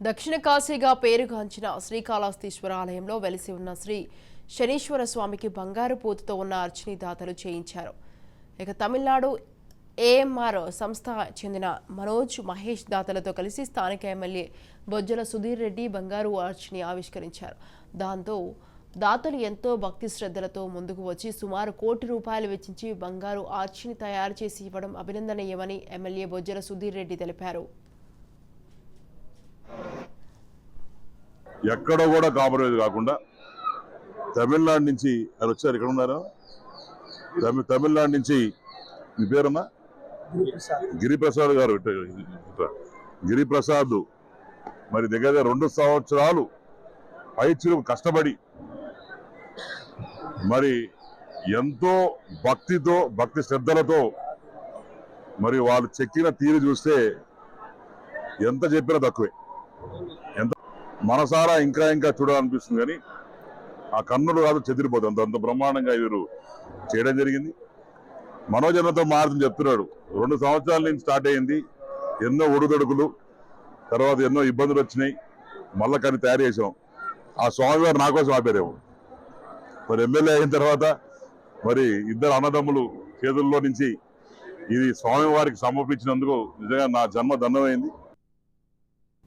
దక్షిణ కాశీగా పేరుగాంచిన శ్రీకాళహస్తీశ్వర ఆలయంలో వెలిసి ఉన్న శ్రీ శనీశ్వర స్వామికి బంగారు పూతతో ఉన్న అర్చనీ దాతలు చేయించారు. ఇక తమిళనాడు ఏఎంఆర్ సంస్థ చెందిన మనోజ్ మహేష్ దాతలతో కలిసి స్థానిక ఎమ్మెల్యే బొజ్జల సుధీర్ రెడ్డి బంగారు ఆర్చిని ఆవిష్కరించారు. దాంతో దాతలు ఎంతో భక్తి శ్రద్ధలతో ముందుకు వచ్చి సుమారు కోటి రూపాయలు వెచ్చించి బంగారు ఆర్చిని తయారు చేసి ఇవ్వడం అభినందనీయమని ఎమ్మెల్యే బొజ్జల సుధీర్ రెడ్డి తెలిపారు. ఎక్కడో కూడా కాంప్రమైజ్ కాకుండా తమిళనాడు నుంచి అది వచ్చారు ఇక్కడ ఉన్నారు? తమి తమిళనాడు నుంచి మీ పేరమ్మా? గిరిప్రసాద్. గారు. గిరిప్రసాద్ మరి దగ్గర దగ్గర రెండు సంవత్సరాలు పైచులు కష్టపడి మరి ఎంతో భక్తితో భక్తి శ్రద్ధలతో మరి వాళ్ళు చెక్కిన తీరు చూస్తే ఎంత చెప్పినా తక్కువే. ఎంత మనసారా ఇంకా ఇంకా చూడాలనిపిస్తుంది కానీ ఆ కన్నులు కాదు చెదిరిపోతుంది అంత అంత బ్రహ్మాండంగా వీరు చేయడం జరిగింది. మనోజన్మతో మారుతుంది చెప్తున్నాడు. రెండు సంవత్సరాల నుంచి స్టార్ట్ అయింది ఎన్నో ఒడుదొడుకులు తర్వాత ఎన్నో ఇబ్బందులు వచ్చినాయి. మళ్ళా కానీ తయారు చేసాం ఆ స్వామివారు నా కోసం ఆపారేమో. మరి ఎమ్మెల్యే అయిన తర్వాత మరి ఇద్దరు అన్నదమ్ములు చేతుల్లో నుంచి ఇది స్వామివారికి సమర్పించినందుకు నిజంగా నా జన్మ దండమైంది